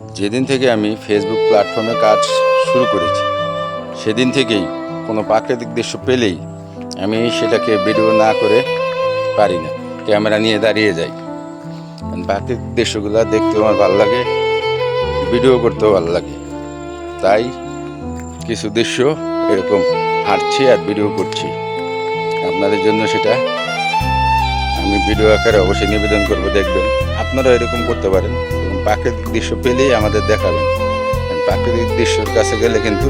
যেদিন থেকে আমি ফেসবুক প্ল্যাটফর্মে কাজ শুরু করেছি, সেদিন থেকেই কোনো প্রাকৃতিক দৃশ্য পেলেই আমি সেটাকে ভিডিও না করে পারি না। ক্যামেরা নিয়ে দাঁড়িয়ে যাই। প্রাকৃতিক দৃশ্যগুলো দেখতে আমার ভালো লাগে ভিডিও করতেও ভালো লাগে। তাই কিছু দৃশ্য এরকম হাঁটছি আর ভিডিও করছি। আপনাদের জন্য সেটা আমি ভিডিও আকারে অবশ্যই নিবেদন করব, দেখবেন। আপনারা এরকম করতে পারেন এবং প্রাকৃতিক দৃশ্য পেলেই আমাদের দেখাবেন। প্রাকৃতিক দৃশ্যর কাছে গেলে কিন্তু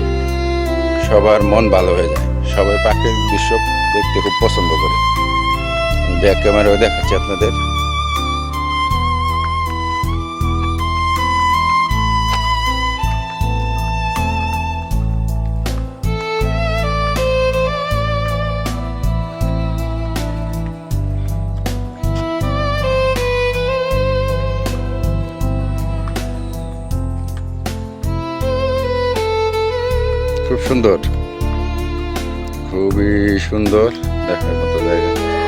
সবার মন ভালো হয়ে যায়। সবাই প্রাকৃতিক দৃশ্য দেখতে খুব পছন্দ করে। ব্যাক ক্যামেরাও দেখাচ্ছি আপনাদের। সুন্দর। খুবই সুন্দর। দেখার মতো জায়গা।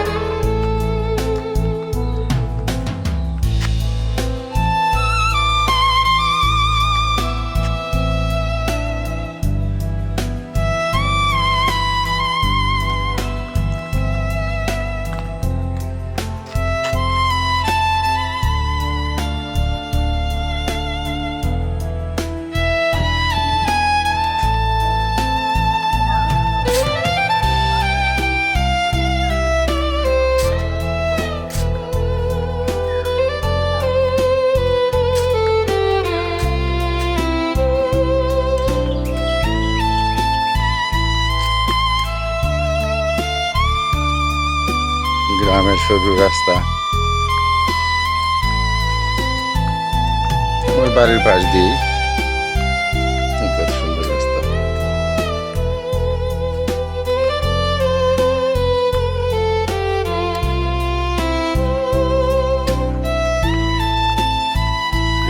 গ্রামের সরু রাস্তা। ওই বাড়ির পাশ দিয়ে কত সুন্দর রাস্তা।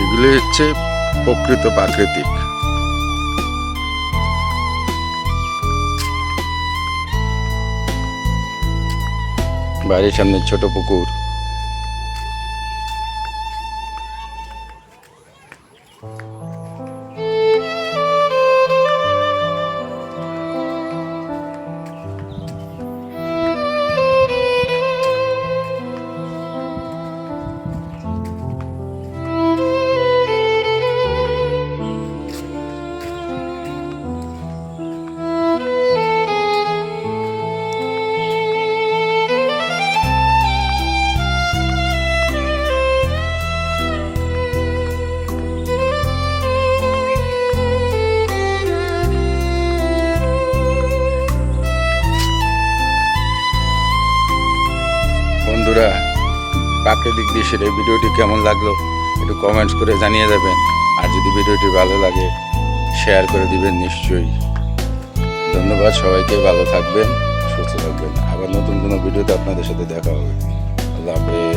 এগুলি হচ্ছে প্রকৃত প্রাকৃতিক। বাড়ির সামনে ছোট পুকুর। বন্ধুরা প্রাকৃতিক দৃশ্যের এই ভিডিওটি কেমন লাগল একটু কমেন্টস করে জানিয়ে দেবেন। আর যদি ভিডিওটি ভালো লাগে শেয়ার করে দিবেন নিশ্চয়ই। ধন্যবাদ সবাইকে, ভালো থাকবেন, সুস্থ থাকবেন। আবার নতুন কোনো ভিডিওতে আপনাদের সাথে দেখা হবে। আল্লাহ হাফেজ।